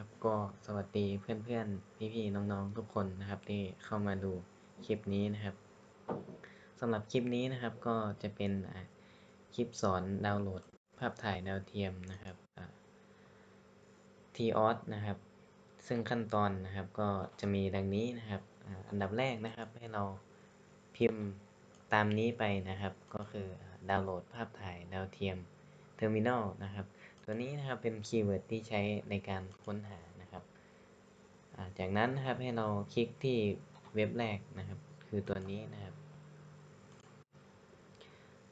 ครับก็สวัสดีเพื่อนๆ พี่ๆ น้องๆ ทุกคนนะครับที่เข้ามาดูคลิปนี้นะครับสำหรับคลิปนี้นะครับก็จะเป็นคลิปสอนดาวน์โหลดภาพถ่ายดาวเทียมนะครับทีออสนะครับ ซึ่งขั้นตอนนะครับก็จะมีดังนี้นะครับอันดับแรกนะครับให้เราพิมพ์ตามนี้ไปนะครับ ก็คือดาวน์โหลดภาพถ่ายดาวเทียมเทอร์มินอลนะครับ ตัวนี้นะครับเป็นคีย์เวิร์ดที่ใช้ในการค้นหานะครับ จากนั้นนะครับให้เราคลิกที่เว็บแรกนะครับ คือตัวนี้นะครับ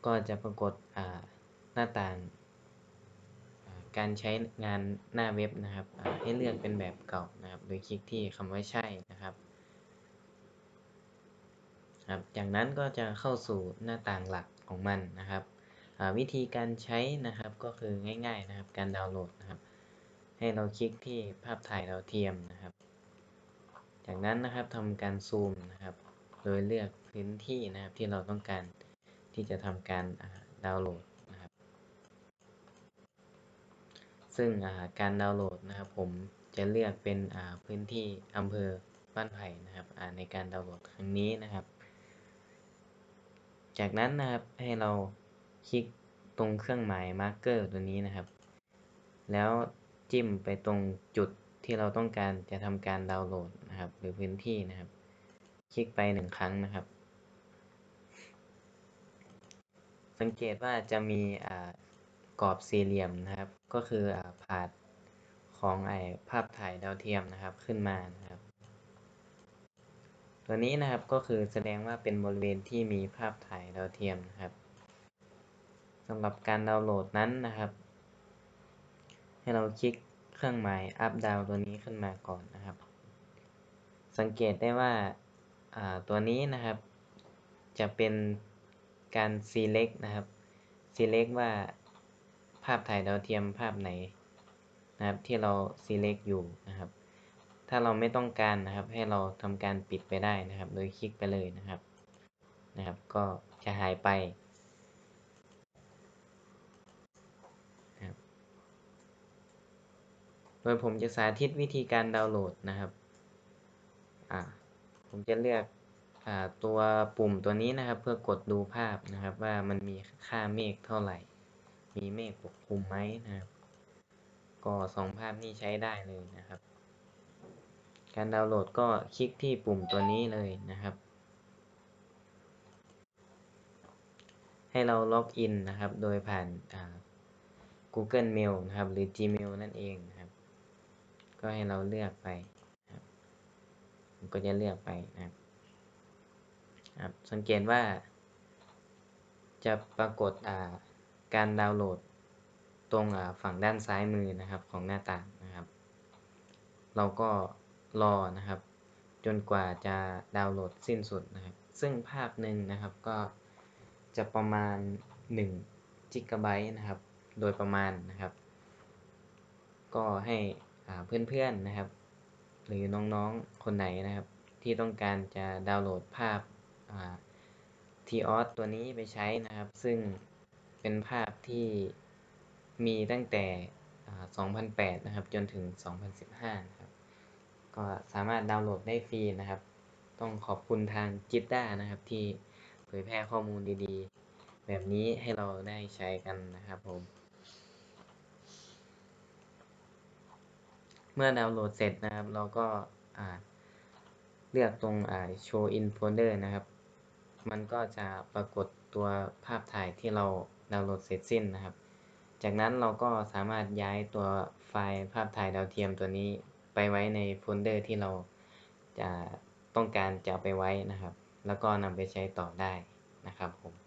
ก็จะปรากฏหน้าต่างการใช้งานหน้าเว็บนะครับให้เลือกเป็นแบบเก่านะครับ โดยคลิกที่คำว่าใช่นะครับครับ จากนั้นก็จะเข้าสู่หน้าต่างหลักของมันนะครับ วิธีการใช้นะครับก็คือง่าย ๆนะครับ การดาวน์โหลดนะครับ ให้เราคลิกที่ภาพถ่ายดาวเทียมนะครับ จากนั้นนะครับทำการซูมนะครับ โดยเลือกพื้นที่นะครับที่เราต้องการที่จะทำการดาวน์โหลดนะครับ ซึ่งการดาวน์โหลดนะครับ ผมจะเลือกเป็นพื้นที่อำเภอบ้านไผ่นะครับในการดาวน์โหลดครั้งนี้นะครับ จากนั้นนะครับให้เรา คลิกตรงเครื่องหมายมาร์กเกอร์ตัวนี้นะครับ แล้วจิ้มไปตรงจุดที่เราต้องการจะทำการดาวน์โหลดนะครับ หรือพื้นที่นะครับ คลิกไปหนึ่งครั้งนะครับ สังเกตว่าจะมีกรอบสี่เหลี่ยมนะครับ ก็คืออผาดของไอภาพถ่ายดาวเทียมนะครับขึ้นมานะครับ ตัวนี้นะครับก็คือแสดงว่าเป็นบริเวณที่มีภาพถ่ายดาวเทียมนะครับ สำหรับการดาวน์โหลดนั้นนะครับ ให้เราคลิกเครื่องหมายอัพดาวตัวนี้ขึ้นมาก่อนนะครับ สังเกตได้ว่าตัวนี้นะครับ จะเป็นการ select นะครับ select ว่าภาพถ่ายดาวเทียมภาพไหนนะครับที่เรา select อยู่นะครับ ถ้าเราไม่ต้องการนะครับ ให้เราทำการปิดไปได้นะครับ โดยคลิกไปเลยนะครับนะครับ ก็จะหายไป โดยผมจะสาธิตวิธีการดาวน์โหลดนะครับ อ่า ผมจะเลือกอ่าตัวปุ่มตัวนี้นะครับ เพื่อกดดูภาพนะครับ ว่ามันมีค่าเมฆเท่าไหร่ มีเมฆปกคลุมไหมนะครับ ก็สองภาพนี้ใช้ได้เลยนะครับ การดาวน์โหลดก็คลิกที่ปุ่มตัวนี้เลยนะครับให้เราล็อกอินนะครับ โดยผ่าน Google Mail นะครับ หรือ Gmail นั่นเองนะครับ ก็ให้เราเลือกไปผมก็จะเลือกไปนะครับครับ สังเกตว่า จะปรากฏการดาวน์โหลดตรงฝั่งด้านซ้ายมือนะครับของหน้าต่างนะครับ เราก็รอนะครับ จนกว่าจะดาวน์โหลดสิ้นสุดนะครับ ซึ่งภาพหนึ่งนะครับก็จะประมาณ1จิกะไบต์นะครับ โดยประมาณนะครับ ก็ให้ เพื่อนๆนะครับ หรือน้องๆคนไหนนะครับ ที่ต้องการจะดาวน์โหลดภาพทีออสตัวนี้ไปใช้นะครับ ซึ่งเป็นภาพที่มีตั้งแต่ 2008 นะครับ จนถึง 2015 นะครับ ก็สามารถดาวน์โหลดได้ฟรีนะครับ ต้องขอบคุณทางจิตด้านะครับ ที่เผยแพร่ข้อมูลดีๆ แบบนี้ให้เราได้ใช้กันนะครับผม เมื่อดาวน์โหลดเสร็จนะครับ เราก็เลือกตรง show in folder นะครับ มันก็จะปรากฏตัวภาพถ่ายที่เราดาวน์โหลดเสร็จสิ้นนะครับ จากนั้นเราก็สามารถย้ายตัวไฟล์ภาพถ่ายดาวเทียมตัวนี้ไปไว้ในโฟลเดอร์ที่เราจะต้องการจะเอาไปไว้นะครับ แล้วก็นำไปใช้ต่อได้นะครับผม